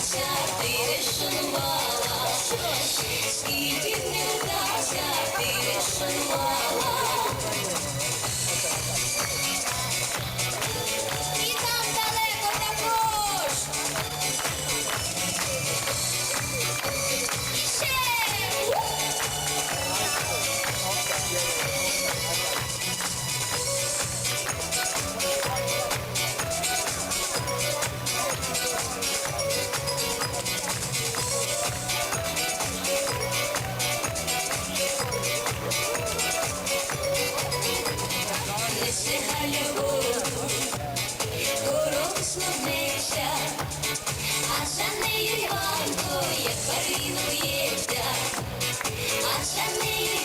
вдався, ты шанувала, скільки б не вдався, Іванко, як барвіну б'ється, а за нею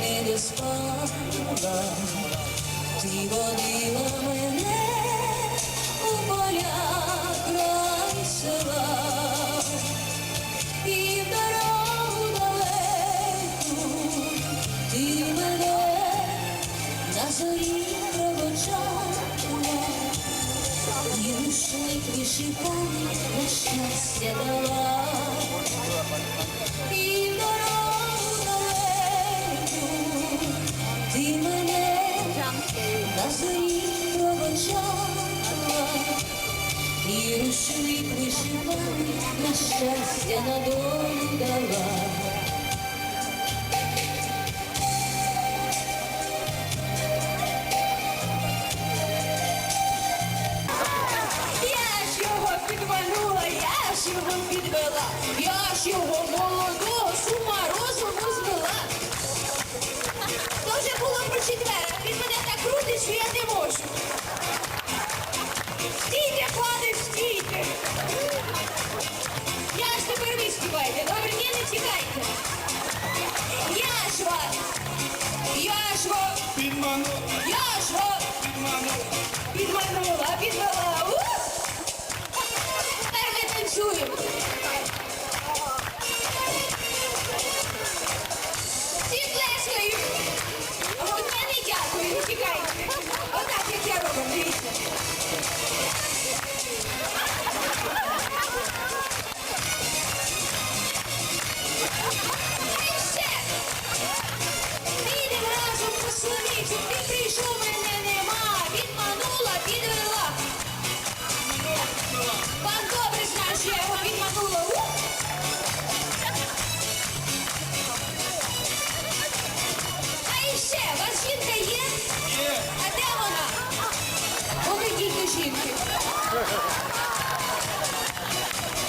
не доспала, ти водила мене у поля села, і в дорогу мене на зорі. І рушник вишиваний на щастя дала. Вишиваний на долю дала. Я ж його підманула, я ж його підвела, я ж його молодого розуму звела. То було про четверо, він мене так крутить, що я не можу. Добре, ні, не тікайте. Я ж вас, я ж вас, Підману, я ж вас підману. підманула, підвела. Ух! Тепер ми танцюємо. Слониці, ти прийшов, мене нема. Підманула, підвела. Пан що я його підманула. Ух! А іще, вас жінка є? А де вона? Покажіть до жінки.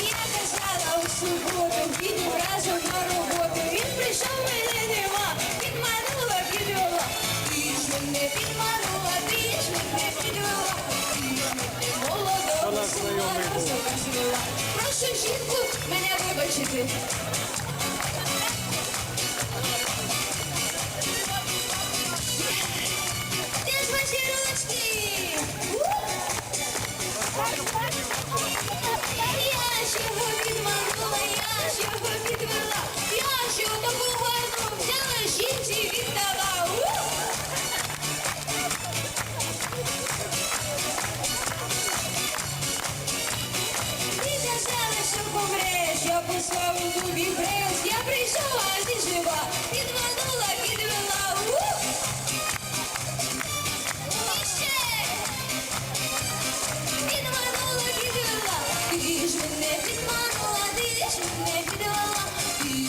Я казала у суботу, підемо разом на роботу. Прошу жінку мене вибачити.